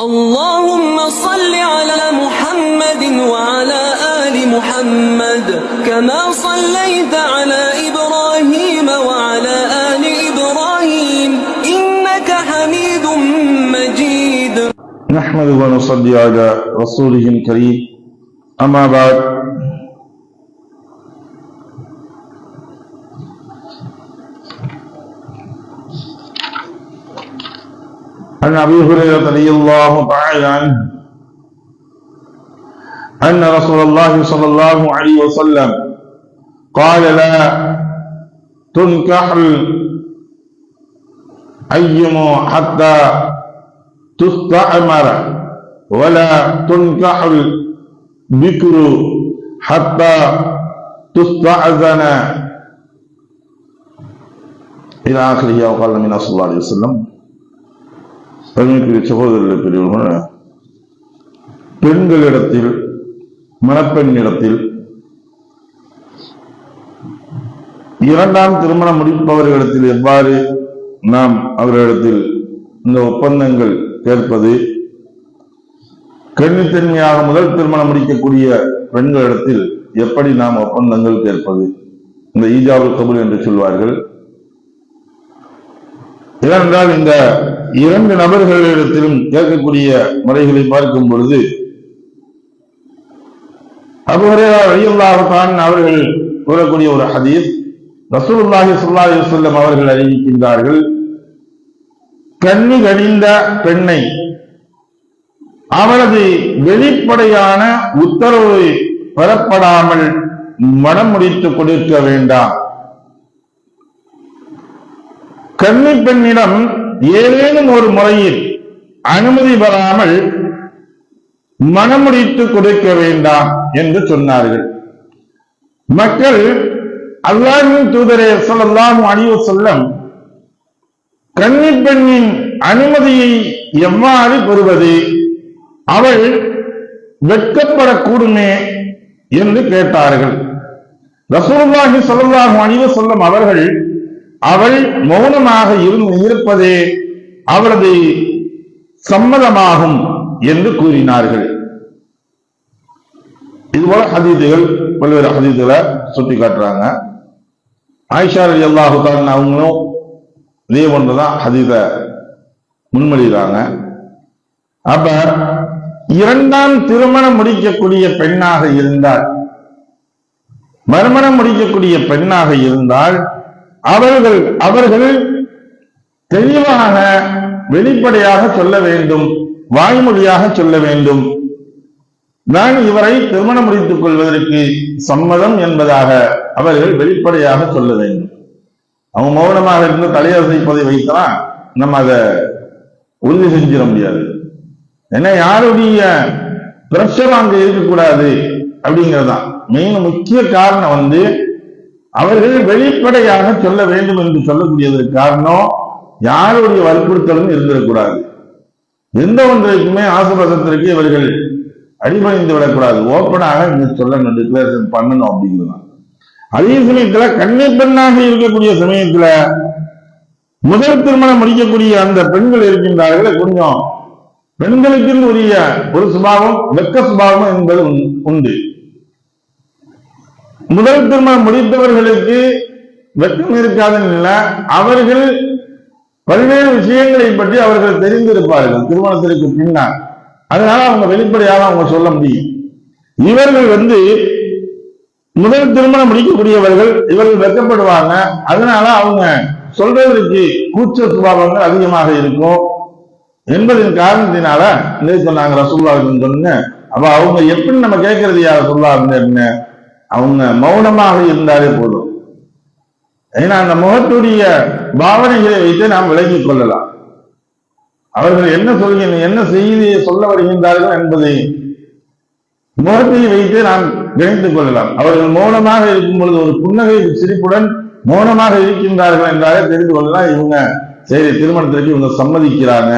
اللهم صل على محمد وعلى آل محمد كما صليت على إبراهيم وعلى آل إبراهيم إنك حميد مجيد. نحمده ونصلي على رسوله الكريم. أما بعد عن أبي هريرة رضي الله تعالى عنه أن رسول الله صلى الله عليه وسلم قال لا تنكح الأيم حتى تستعمر ولا تنكح البكر حتى تستأذن. إلى آخره أو قال من صلى الله عليه وسلم. பெருமைக்குரிய சகோதரர்கள் பெரியவர்கள் பெண்களிடத்தில் மணப்பெண்ணிடத்தில் இரண்டாம் திருமணம் முடிப்பவர்களிடத்தில் எவ்வாறு நாம் அவர்களிடத்தில் இந்த ஒப்பந்தங்கள் கேட்பது கன்னித்தன்மையாக முதல் திருமணம் முடிக்கக்கூடிய பெண்களிடத்தில் எப்படி நாம் ஒப்பந்தங்கள் கேட்பது இந்த ஈஜாவுல் கபுல் என்று சொல்வார்கள். ஏனென்றால் இந்த இரண்டு நபர்களிடத்திலும் கேட்கக்கூடிய முறைகளை பார்க்கும் பொழுது அபுஹரேதான் அவர்கள் கூறக்கூடிய ஒரு ஹதீஸ் ரசூலுல்லாஹி ஸல்லல்லாஹு அலைஹி வஸல்லம் அவர்கள் அறிவிக்கின்றார்கள் கண்ணி கடிந்த பெண்ணை அவளது வெளிப்படையான உத்தரவு பெறப்படாமல் மனம் முடித்து கொடுக்க வேண்டாம். கன்னி பெண்ணிடம் ஏதேனும் ஒரு முறையில் அனுமதி பெறாமல் மனமுடித்து கொடுக்க வேண்டாம் என்று சொன்னார்கள். மக்கள் அல்லாஹின் தூதரே சொல்லலாம் அணிவு சொல்லம் கன்னி பெண்ணின் அனுமதியை எவ்வாறு பெறுவது? அவள் வெட்கப்படக்கூடுமே என்று கேட்டார்கள். ரசூல்லாஹி சொல்லலாம் அணிவு சொல்லும் அவர்கள் அவள் மௌனமாக இருந்து இருப்பதே அவளது சம்மதமாகும் என்று கூறினார்கள். இதுபோல ஹதீதுகள் பல்வேறு ஹதீதுகளை சுட்டி காட்டுறாங்க. ஆயிஷா அலி அல்லாஹு அவங்களும் இதே ஒன்றுதான் ஹதீத முன்மொழிகிறாங்க. அப்ப இரண்டாம் திருமணம் முடிக்கக்கூடிய பெண்ணாக இருந்தால் மறுமணம் முடிக்கக்கூடிய பெண்ணாக இருந்தால் அவர்கள் அவர்கள் தெளிவாக வெளிப்படையாக சொல்ல வேண்டும் வாய்மொழியாக சொல்ல வேண்டும். நான் இவரை திருமணம் முடித்துக் கொள்வதற்கு சம்மதம் என்பதாக அவர்கள் வெளிப்படையாக சொல்ல வேண்டும். அவங்க மௌனமாக இருந்து தலையசைப்பதை வைத்தலாம் நம்ம அதை உறுதி செஞ்சிட முடியாது. ஏன்னா யாருடைய பிரஷர் அங்க இருக்கக்கூடாது அப்படிங்கிறதுதான் மெயின் முக்கிய காரணம் வந்து அவர்கள் வெளிப்படையாக சொல்ல வேண்டும் என்று சொல்லக்கூடியதற்கு காரணம் யாருடைய வற்புறுத்தலும் இருந்திடக்கூடாது. எந்த ஒன்றைக்குமே ஆசுபசத்திற்கு இவர்கள் அடிபணிந்து விடக்கூடாது. ஓப்பனாக இங்க சொல்லணும் டிக்ளரேஷன் பண்ணணும் அப்படிங்கிறது அதே சமயத்துல கண்ணை பெண்ணாக இருக்கக்கூடிய சமயத்துல முதல் திருமணம் முடிக்கக்கூடிய அந்த பெண்கள் இருக்கின்றார்களே கொஞ்சம் பெண்களுக்கு உரிய ஒரு சுபாவம் வெக்க சுபாவம் என்பது உண்- உண்டு. முதல் திருமணம் முடித்தவர்களுக்கு வெட்கம் இருக்காதுன்னு இல்லை. அவர்கள் பல்வேறு விஷயங்களை பற்றி அவர்கள் தெரிந்திருப்பார்கள் திருமணத்திற்கு பின்னால். அதனால அவங்க வெளிப்படையாக அவங்க சொல்ல முடியும். இவர்கள் வந்து முதல் திருமணம் முடிக்கக்கூடியவர்கள் இவர்கள் வெட்கப்படுவாங்க. அதனால அவங்க சொல்றதற்கு கூச்ச சுபாவங்கள் அதிகமாக இருக்கும். என்பதன் காரணத்தினால இதை சொன்னாங்க ரசூல்லா சொன்ன அப்ப அவங்க எப்படி நம்ம கேட்கறது யார் சொல்லாருன்னு அவங்க மௌனமாக இருந்தாலே போதும். ஏன்னா அந்த முகத்துடைய பாவனைகளை வைத்து நாம் விளங்கிக் கொள்ளலாம். அவர்கள் என்ன சொல்கின்ற என்ன செய்தியை சொல்ல வருகின்றார்கள் என்பதை முகத்தை வைத்து நாம் கணித்துக் கொள்ளலாம். அவர்கள் மௌனமாக இருக்கும் பொழுது ஒரு புன்னகை சிரிப்புடன் மௌனமாக இருக்கின்றார்கள் என்றாலே தெரிந்து கொள்ளலாம். இவங்க சரி திருமணத்திற்கு இவங்க சம்மதிக்கிறாங்க.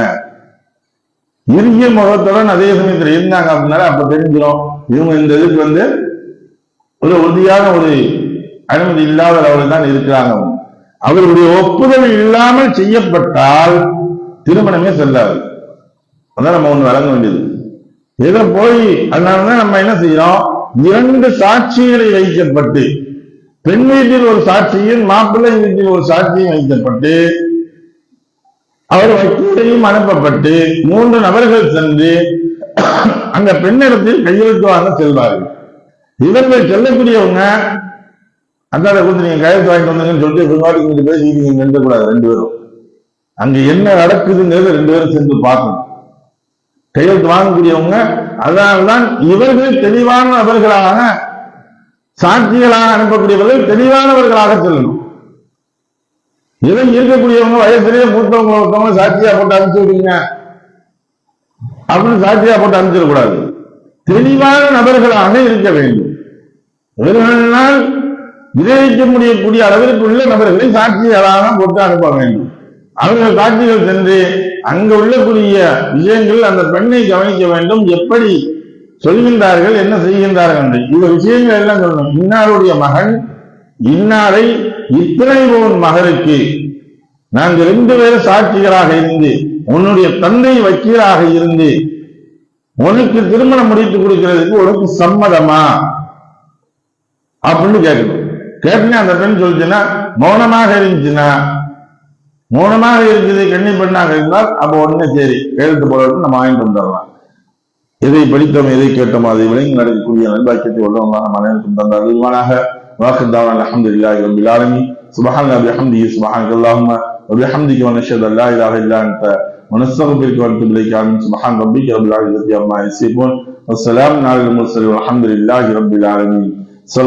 இறுகிய முகத்துடன் அதே சமயத்தில் இருந்தாங்க அப்படின்னால அப்ப தெரிஞ்சிடும். இவங்க இந்த இதுக்கு வந்து ஒரு உறுதியான ஒரு அனுமதி இல்லாத அவர்கள் தான் இருக்கிறாங்க. அவர்களுடைய ஒப்புதல் இல்லாமல் செய்யப்பட்டால் திருமணமே செல்லாது. அதான் நம்ம ஒண்ணு வழங்க வேண்டியது. இதை போய் அதனாலதான் நம்ம என்ன செய்யறோம்? இரண்டு சாட்சிகளை வைக்கப்பட்டு பெண் வீட்டில் ஒரு சாட்சியும் மாப்பிள்ளை வீட்டில் ஒரு சாட்சியும் வைக்கப்பட்டு அவர் வக்கீலையும் அனுப்பப்பட்டு மூன்று நபர்கள் சென்று அந்த பெண்ணிடத்தில் கையெழுத்து வாங்க செல்வார்கள். இவர்கள் செல்லக்கூடியவங்க அந்தாத கொடுத்து நீங்க கையெழுத்து வாங்கிட்டு வந்தீங்கன்னு சொல்லிட்டு பின்னாடி ரெண்டு பேர் நீங்க நின்று கூடாது ரெண்டு பேரும். அங்க என்ன நடக்குதுங்கிறத ரெண்டு பேரும் சேர்ந்து பார்க்கணும். கையெழுத்து வாங்கக்கூடியவங்க அதனால்தான் இவர்கள் தெளிவான நபர்களாக சாட்சிகளாக அனுப்பக்கூடியவர்கள் தெளிவானவர்களாக செல்லணும். இதை இருக்கக்கூடியவங்க வயசுலயே மூத்தவங்க ஒருத்தவங்க சாட்சியா போட்டு அனுப்பிச்சு விடுங்க. அப்படின்னு சாட்சியா போட்டு அனுப்பிச்சிடக்கூடாது. தெளிவான நபர்களாக இருக்க வேண்டும். இவர்களால் விளைவிக்க முடியக்கூடிய அளவிற்கு உள்ள நபர்களை சாட்சிகளாக போட்டு அனுப்ப வேண்டும். அவர்கள் சாட்சிகள் சென்று அங்கு உள்ளக்கூடிய விஷயங்கள் அந்த பெண்ணை கவனிக்க வேண்டும். எப்படி சொல்கின்றார்கள் என்ன செய்கின்றார்கள் என்று. இந்த விஷயங்கள் எல்லாம் சொல்லணும். இன்னாருடைய மகன் இன்னாரை இத்தனை போன் மகனுக்கு நாங்கள் ரெண்டு பேரும் சாட்சிகளாக இருந்து உன்னுடைய தந்தை வக்கீலாக இருந்து உனக்கு திருமணம் முடித்து கொடுக்கிறதுக்கு உனக்கு சம்மதமா? அப்படின்னு கேட்கணும் கேட்டனே அந்த பெண் சொல்லிச்சுன்னா மௌனமாக இருந்துச்சுன்னா மௌனமாக இருக்குது கண்ணி பெண்ணாக இருந்தால் அப்ப உடனே சரி எழுத்து போல நம்ம வாங்கிட்டு வந்துடலாம் எதை படித்தோம் எதை கேட்டோம் அதை விளங்கி நடக்கக்கூடிய நல்வாக்கியத்தை உள்ளவங்க மனைவிக்கும் தந்த அருள்வானாக வாக்குத்தான் அலமதுல்லாஹி ரபில் ஆலமீன் سبحان الله بحمده سبحانك اللهم وبحمدك ونشهد ان لا اله الا انت ونستغفرك ونتوب اليك امين سبحان ربك رب العزه عما يصفون والسلام على المرسلين والحمد لله رب العالمين